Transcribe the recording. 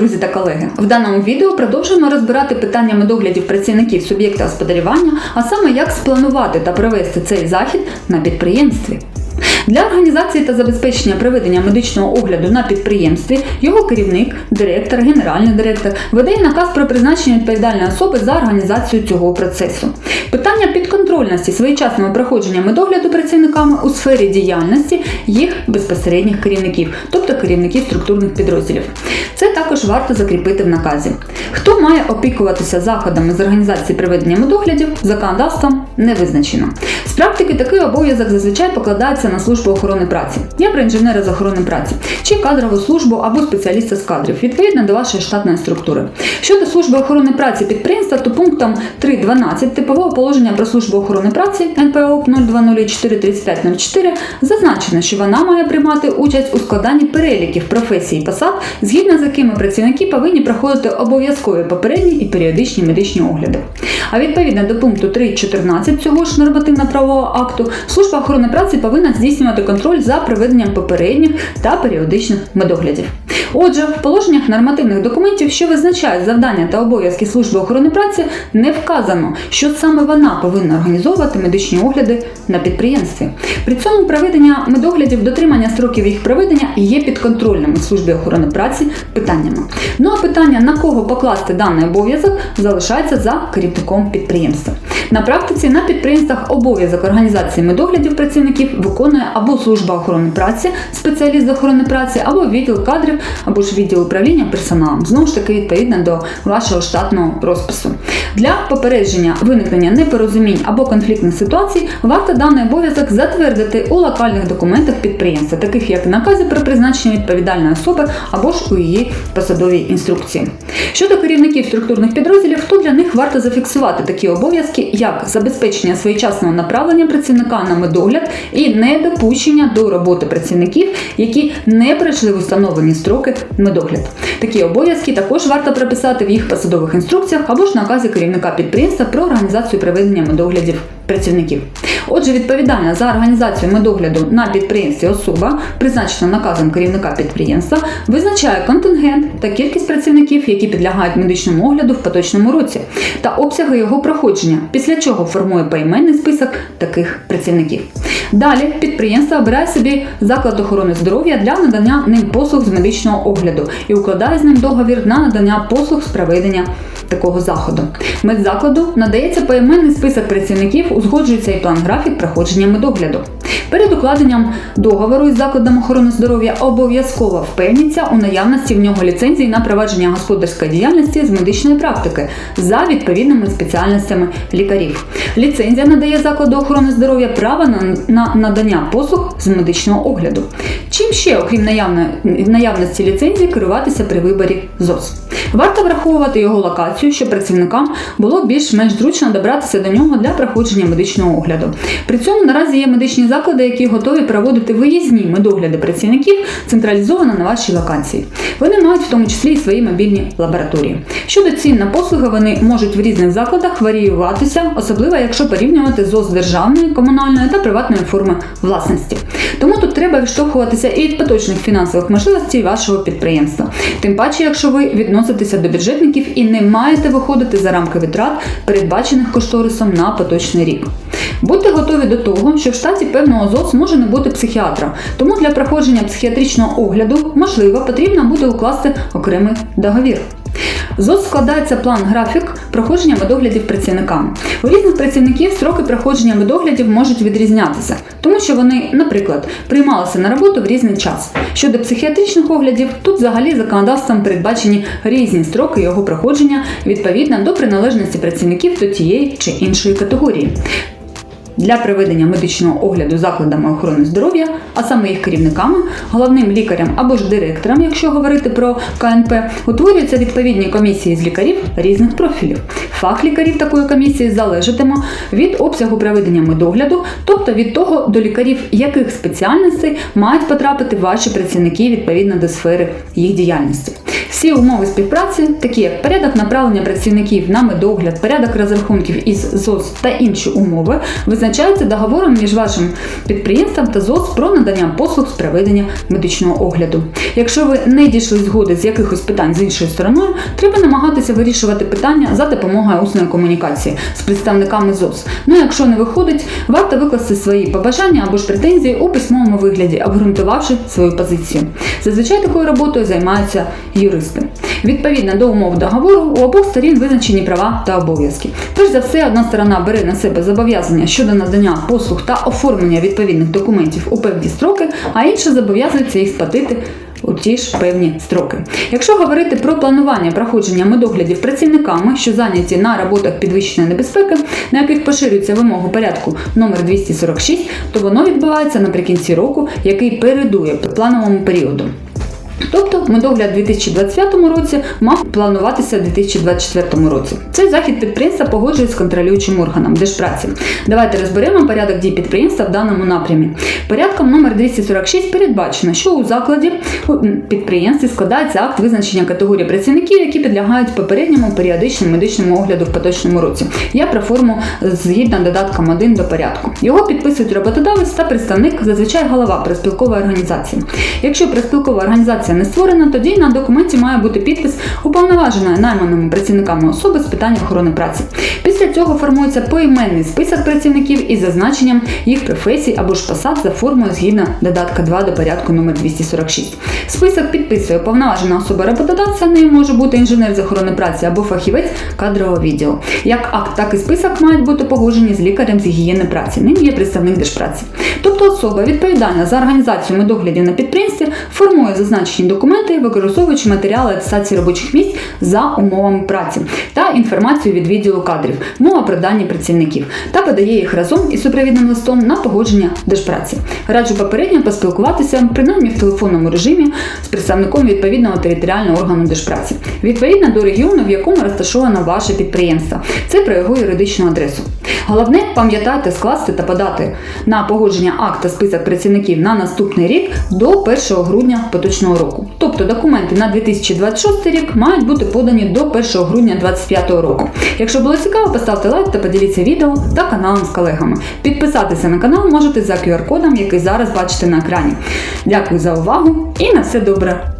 друзі та колеги! В даному відео продовжуємо розбирати питання медоглядів працівників суб'єкта господарювання, а саме як спланувати та провести цей захід на підприємстві. Для організації та забезпечення проведення медичного огляду на підприємстві його керівник, директор, генеральний директор видає наказ про призначення відповідальної особи за організацію цього процесу. Питання підконтрольності своєчасного проходження медогляду працівниками у сфері діяльності їх безпосередніх керівників, тобто керівників структурних підрозділів. Це також варто закріпити в наказі. Хто має опікуватися заходами з організації проведення медоглядів, законодавством не визначено. З практики такий обов'язок зазвичай покладається на службу охорони праці. Я про інженера з охорони праці, чи кадрову службу або спеціаліста з кадрів, відповідно до вашої штатної структури. Щодо служби охорони праці підприємства, то пунктом 3.12 типового положення про службу охорони праці НПО 02043504 зазначено, що вона має приймати участь у складанні переліків професій і посад, згідно з якими працівники повинні проходити обов'язкові попередні і періодичні медичні огляди. А відповідно до пункту 3.14 цього ж нормативно-правового акту, служба охорони праці повинна здійснювати контроль за проведенням попередніх та періодичних медоглядів. Отже, в положеннях нормативних документів, що визначають завдання та обов'язки служби охорони праці, не вказано, що саме вона повинна організовувати медичні огляди на підприємстві. При цьому проведення медоглядів, дотримання строків їх проведення є підконтрольними службі охорони праці питаннями. Ну а питання на кого покласти даний обов'язок залишається за керівником підприємства. На практиці на підприємствах обов'язок організації медоглядів працівників виконує або служба охорони праці, спеціаліст з охорони праці, або відділ кадрів, або ж відділ управління персоналом. Знову ж таки, відповідно до вашого штатного розпису. Для попередження виникнення непорозумінь або конфліктних ситуацій варто даний обов'язок затвердити у локальних документах підприємства, таких як наказі про призначення відповідальної особи або ж у її посадовій інструкції. Щодо керівників структурних підрозділів, то для них варто зафіксувати такі обов'язки, як забезпечення своєчасного направлення працівника на медогляд і недопущення до роботи працівників, які не пройшли установлені строки медогляд. Такі обов'язки також варто прописати в їх посадових інструкціях або ж наказі керівника підприємства про організацію проведення медоглядів працівників. Отже, відповідальна за організацію медогляду на підприємстві особа, призначена наказом керівника підприємства, визначає контингент та кількість працівників, які підлягають медичному огляду в поточному році, та обсяги його проходження, після чого формує поіменний список таких працівників. Далі підприємство обирає собі заклад охорони здоров'я для надання ним послуг з медичного огляду і укладає з ним договір на надання послуг з проведення такого заходу. Медзакладу надається поіменний список працівників, узгоджується і план графік проходження медогляду. Перед укладенням договору із закладом охорони здоров'я обов'язково впевніться у наявності в нього ліцензії на провадження господарської діяльності з медичної практики за відповідними спеціальностями лікарів. Ліцензія надає закладу охорони здоров'я право на, на надання послуг з медичного огляду. Чим ще, окрім наявності ліцензії, керуватися при виборі ЗОЗ? Варто враховувати його локацію, щоб працівникам було більш-менш зручно добратися до нього для проходження медичного огляду. При цьому наразі є медичні заклади, які готові проводити виїзні медогляди працівників централізовано на вашій локації. Вони мають в тому числі і свої мобільні лабораторії. Щодо цін на послуги, вони можуть в різних закладах варіюватися, особливо якщо порівнювати ЗОЗ державної, комунальної та приватної форми власності. Тому тут треба відштовхуватися і від поточних фінансових можливостей вашого підприємства. Тим паче, якщо ви відноситеся до бюджетників і не маєте виходити за рамки витрат, передбачених кошторисом на поточний рік. Будьте готові до того, що в штаті певного ЗОЗ може не бути психіатра, тому для проходження психіатричного огляду, можливо, потрібно буде укласти окремий договір. ЗОЗ складається план-графік проходження медоглядів працівниками. У різних працівників строки проходження медоглядів можуть відрізнятися, тому що вони, наприклад, приймалися на роботу в різний час. Щодо психіатричних оглядів, тут взагалі законодавством передбачені різні строки його проходження відповідно до приналежності працівників до тієї чи іншої категорії. Для проведення медичного огляду закладами охорони здоров'я, а саме їх керівниками, головним лікарем або ж директором, якщо говорити про КНП, утворюються відповідні комісії з лікарів різних профілів. Фах лікарів такої комісії залежатиме від обсягу проведення медогляду, тобто від того, до лікарів яких спеціальностей мають потрапити ваші працівники відповідно до сфери їх діяльності. Всі умови співпраці, такі як порядок направлення працівників на медогляд, порядок розрахунків із ЗОЗ та інші умови, визначаються визначається договором між вашим підприємством та ЗОЗ про надання послуг з проведення медичного огляду. Якщо ви не дійшли згоди з якихось питань з іншою стороною, треба намагатися вирішувати питання за допомогою усної комунікації з представниками ЗОЗ. Ну якщо не виходить, варто викласти свої побажання або ж претензії у письмовому вигляді, обґрунтувавши свою позицію. Зазвичай такою роботою займаються юристи. Відповідно до умов договору, у обох сторін визначені права та обов'язки. Перш за все, одна сторона бере на себе зобов'язання щодо надання послуг та оформлення відповідних документів у певні строки, а інша зобов'язується їх сплатити у ті ж певні строки. Якщо говорити про планування проходження медоглядів працівниками, що зайняті на роботах підвищеної небезпеки, на яких поширюється вимогу порядку номер 246, то воно відбувається наприкінці року, який передує плановому періоду. Тобто медогляд у 2025 році мав плануватися у 2024 році. Цей захід підприємства погоджує з контролюючим органом Держпраці. Давайте розберемо порядок дій підприємства в даному напрямі. Порядком номер 246 передбачено, що у закладі у підприємстві складається акт визначення категорії працівників, які підлягають попередньому періодичному медичному огляду в поточному році. Я про форму згідно додатком 1 до порядку. Його підписують роботодавець та представник, зазвичай голова приспілкової організації. Якщо приспілкова організація не створена, тоді на документі має бути підпис уповноваженої найманими працівниками особи з питань охорони праці. Після цього формується поіменний список працівників із зазначенням їх професій або ж посад за формою згідно додатка 2 до порядку номер 246. Список підписує уповноважена особа роботодавця, нею може бути інженер з охорони праці або фахівець кадрового відділу. Як акт, так і список мають бути погоджені з лікарем з гігієни праці. Ним є представник держпраці. Тобто особа відповідальна за організацію медоглядів на підприємстві формує зазначені документи, використовуючи матеріали атестації робочих місць за умовами праці та інформацію від відділу кадрів, мова про дані працівників та подає їх разом із супровідним листом на погодження держпраці. Раджу попередньо поспілкуватися принаймні в телефонному режимі з представником відповідного територіального органу держпраці, відповідно до регіону, в якому розташовано ваше підприємство. Це про його юридичну адресу. Головне, пам'ятайте скласти та подати на погодження акта список працівників на наступний рік до 1 грудня поточного року. Тобто документи на 2026 рік мають бути подані до 1 грудня 2025 року. Якщо було цікаво, поставте лайк та поділіться відео та каналом з колегами. Підписатися на канал можете за QR-кодом, який зараз бачите на екрані. Дякую за увагу і на все добре!